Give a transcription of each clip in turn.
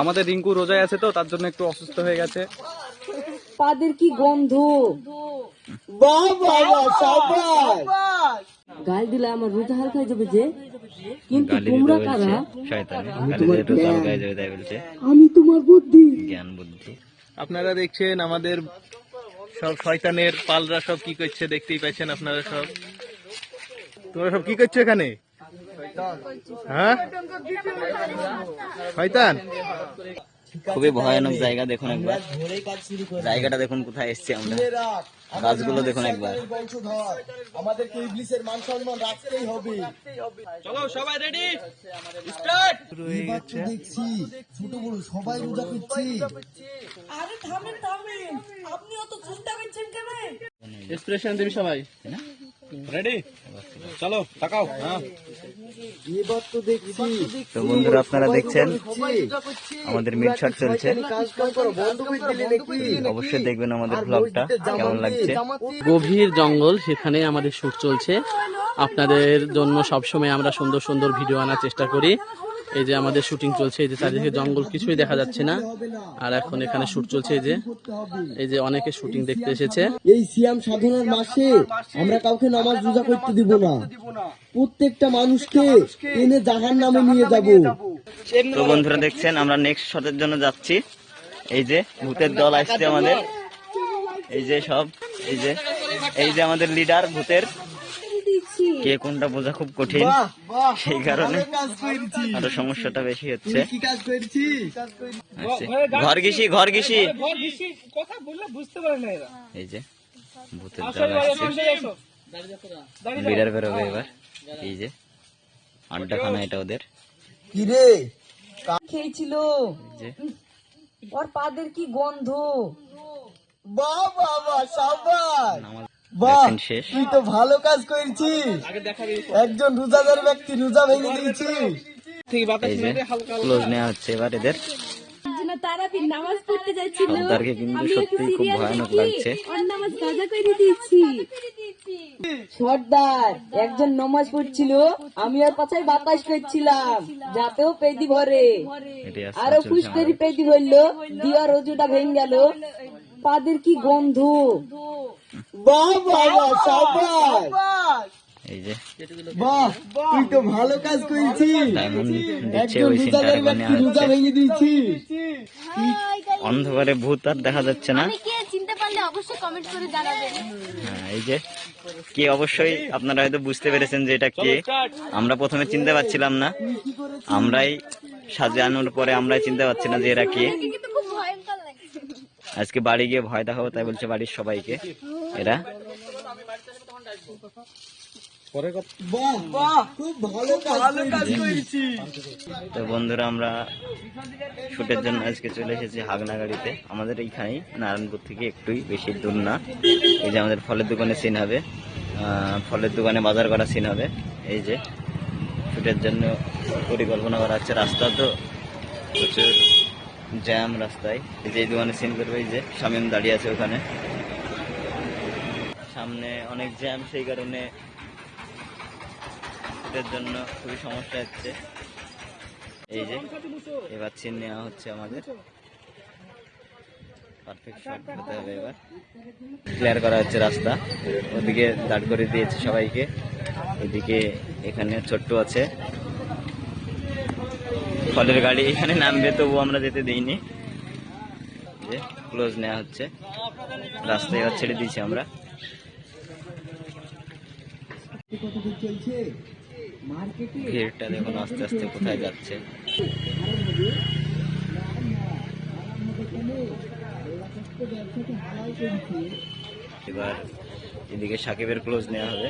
আমাদের রিঙ্কু রোজায় আছে তো তার জন্য একটু অসুস্থ হয়ে গেছে। পাদের কি গন্ধ? গাল দিলে আমার রোজা হালকা হয়ে যাবে যে। কিন্তু তোমরা কারা? আমি তোমার বুদ্ধি। জ্ঞান বুদ্ধি। আপনারা দেখছেন আমাদের সব শয়তানের পালরা সব কি করছে দেখতেই পাচ্ছেন আপনারা সব। তোমরা সব কি করছ এখানে? হ্যাঁ? শয়তান। খুবই ভয়ানক জায়গা দেখুন একবার। জায়গাটা দেখুন কোথায় এসছি আমরা। গাছগুলো দেখুন একবার। আমাদেরকে ইবলিসের মান সম্মান রাখতেই হবে চলো সবাই রেডি স্টার্ট দেখছি ছোট বড় সবাই রোজা করছি এক্সপ্রেশন দিবি সবাই। রেডি চলো তাকাও। হ্যাঁ। এবার তো দেখছি। তো বন্ধুরা আপনারা দেখছেন? আমাদের চলছে। করে দিলে নাকি? অবশ্যই দেখবেন আমাদের ব্লগটা কেমন লাগছে। গভীর জঙ্গল সেখানে আমাদের শুট চলছে। আপনাদের জন্য সবসময় আমরা সুন্দর সুন্দর ভিডিও আনার চেষ্টা করি। এই যে আমাদের শুটিং চলছে এই যে চারিদিকে জঙ্গল কিছুই দেখা যাচ্ছে না। আর এখন এখানে শুট চলছে এই যে এই যে অনেকে শুটিং দেখতে এসেছে। এই সিয়াম সাধনার মাসে আমরা কাউকে নামাজ রোজা করতে দিব না। প্রত্যেকটা মানুষকে এনে জাহান নামে নিয়ে যাব। তো বন্ধুরা দেখছেন আমরা নেক্সট শটের জন্য যাচ্ছি। এই যে ভূতের দল আসছে আমাদের। এই যে সব এই যে এই যে আমাদের লিডার ভূতের। কে কোনটা বোঝা খুব কঠিন। সেই কারণে আরও সমস্যাটা বেশি হচ্ছে। ঘর গেছি। ঘর গেছি এই যে ভূতের দল আসছে। লিডার বেরোবে এবার। এই যে আড্ডাখানা এটা ওদের। কি রে? খেয়েছিল? ওর পাদের কি গন্ধ? বাহ বাবা সাবাস। বাহ তুই তো ভালো কাজ করেছিস। একজন রোজাদার ব্যক্তি রোজা ভেঙে দিয়েছিস। ক্লোজ নেওয়া হচ্ছে এবার এদের। নামাজ পড়তে যাচ্ছিল কিন্তু সত্যিই খুব ভয়ানক লাগছে। নামাজ কাজা করে দিয়েছি। সর্দার একজন নমাজ পড়ছিল। আমি ওর পাশে বাতাস করছিলাম যাতেও পেদি ভরে। আরও খুশ। করে পেদি ভরলো দিয়া রোজুটা ভেঙে গেল। পাদের কি গন্ধ? বাহ বাবা সাবাস এই যে। বাহ তুই তো ভালো কাজ করেছিস। ডায়মন্ড দিচ্ছে একজন ওই সিনটা রোজাদার ব্যক্তি রোজা ভেঙে দিয়েছিস। অন্ধকারে ভূত আর দেখা যাচ্ছে না। চিনতে পারলে অবশ্যই কমেন্ট করে জানাবেন। হ্যাঁ এই যে। কে অবশ্যই আপনারা হয়তো বুঝতে পেরেছেন যে এটা কে। আমরা প্রথমে চিনতে পারছিলাম না। আমরাই সাজানোর পরে আমরাই চিনতে পারছি না যে এরা কে কিন্তু খুব ভয়ঙ্কর লাগছে আজকে বাড়ি গিয়ে ভয় দেখাবো তাই বলছে বাড়ির সবাইকে। এরা? বাহ বাহ খুব ভালো কাজ করেছিস। তো বন্ধুরা আমরা শুটের জন্য আজকে চলে এসেছি হাগনা গাড়িতে। আমাদের এইখানেই নারায়ণপুর থেকে একটুই বেশি দূর না। এই যে আমাদের ফলের দোকানে সিন হবে। ফলের দোকানে বাজার করা সিন হবে। এই যে শুটের জন্য পরিকল্পনা করা হচ্ছে। রাস্তা তো প্রচুর। জ্যাম রাস্তায়। যে দোকানে সিন করবে যে শামিম দাঁড়িয়ে আছে ওখানে। সামনে অনেক জ্যাম, সেই কারণে শুটের জন্য খুবই সমস্যা হচ্ছে। এই যে, এবার চিন নেওয়া হচ্ছে আমাদের। পারফেক্ট এবার। ক্লিয়ার করা হচ্ছে রাস্তা। ওদিকে দাঁড় করে দিয়েছে সবাইকে। এদিকে এখানে ছোট্ট আছে। ফলের গাড়ি এখানে নামবে তবু আমরা যেতে দিইনি। যে ক্লোজ নেওয়া হচ্ছে। রাস্তায় এবার ছেড়ে দিয়েছি আমরা। ভিড়টা দেখুন আস্তে আস্তে কোথায় যাচ্ছে। এবার এদিকে সাকিবের ক্লোজ নেওয়া হবে।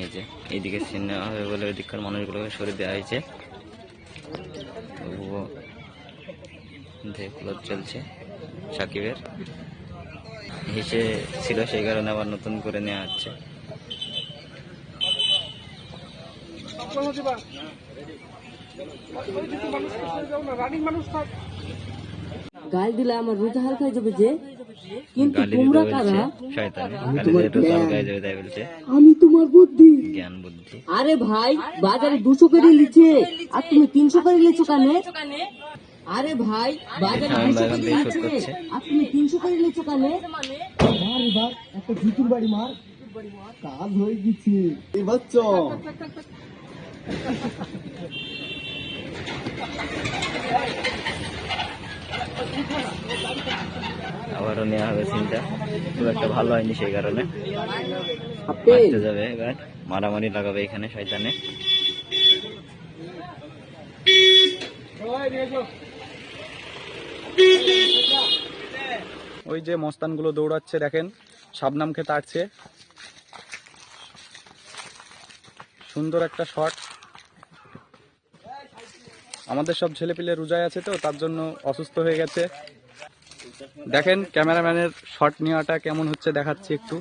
এই যে এইদিকে সিন নেওয়া হবে বলে ওইদিককার মানুষগুলোকে সরে দেওয়া হয়েছে। তবুও ক্লোজ চলছে সাকিবের। হেসে ছিল সেই কারণে আবার নতুন করে নেওয়া হচ্ছে। গাল দিলে আমার রোজা হালকা হয়ে যাবে যে কিন্তু তোমরা কারা? আমি তোমার বুদ্ধি। জ্ঞান বুদ্ধি। আরে ভাই বাজারে দুশো করে লিচে। আর তুমি তিনশো করে লিচো কানে? আরে ভাই বাজারে দুশো করে লিচে। আর তুমি তিনশো করে লিচো কানে? মার এবার একটা জুতুর বাড়ি মার। কাজ হয়ে গেছে। এবার চ আবারও নেওয়া হবে সিনটা খুব একটা ভালো হয়নি সেই কারণে। মারতে যাবে এবার। মারামারি লাগাবে এখানে শয়তানে। ওই যে মস্তানগুলো দৌড়াচ্ছে দেখেন শাবনাম খেতে আসছে। সুন্দর একটা শট আমাদের সব ছেলেপিলে রোজায় আছে তো তার জন্য অসুস্থ হয়ে গেছে। দেখেন ক্যামেরাম্যানের শট নেওয়াটা কেমন হচ্ছে দেখাচ্ছি একটু।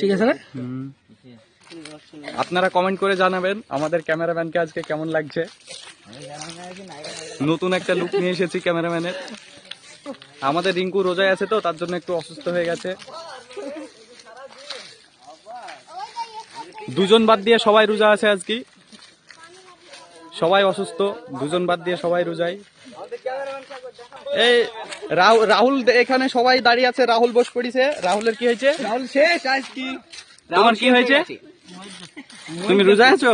ঠিক আছে না। আপনারা কমেন্ট করে জানাবেন আমাদের ক্যামেরাম্যানকে আজকে কেমন লাগছে। নতুন একটা লুক নিয়ে এসেছি ক্যামেরাম্যানের। আমাদের রিঙ্কু রোজায় আছে তো তার জন্য একটু অসুস্থ হয়ে গেছে। দুজন বাদ দিয়ে সবাই রোজা আছে আজকে। সবাই অসুস্থ দুজন বাদ দিয়ে সবাই রোজাই এই রাহুল রাহুল এখানে সবাই দাঁড়িয়ে আছে রাহুল বস পড়িছে। রাহুলের কি হয়েছে? রাহুল শেষ আজ কি তোমার কি হয়েছে? তুমি রোজা আছো?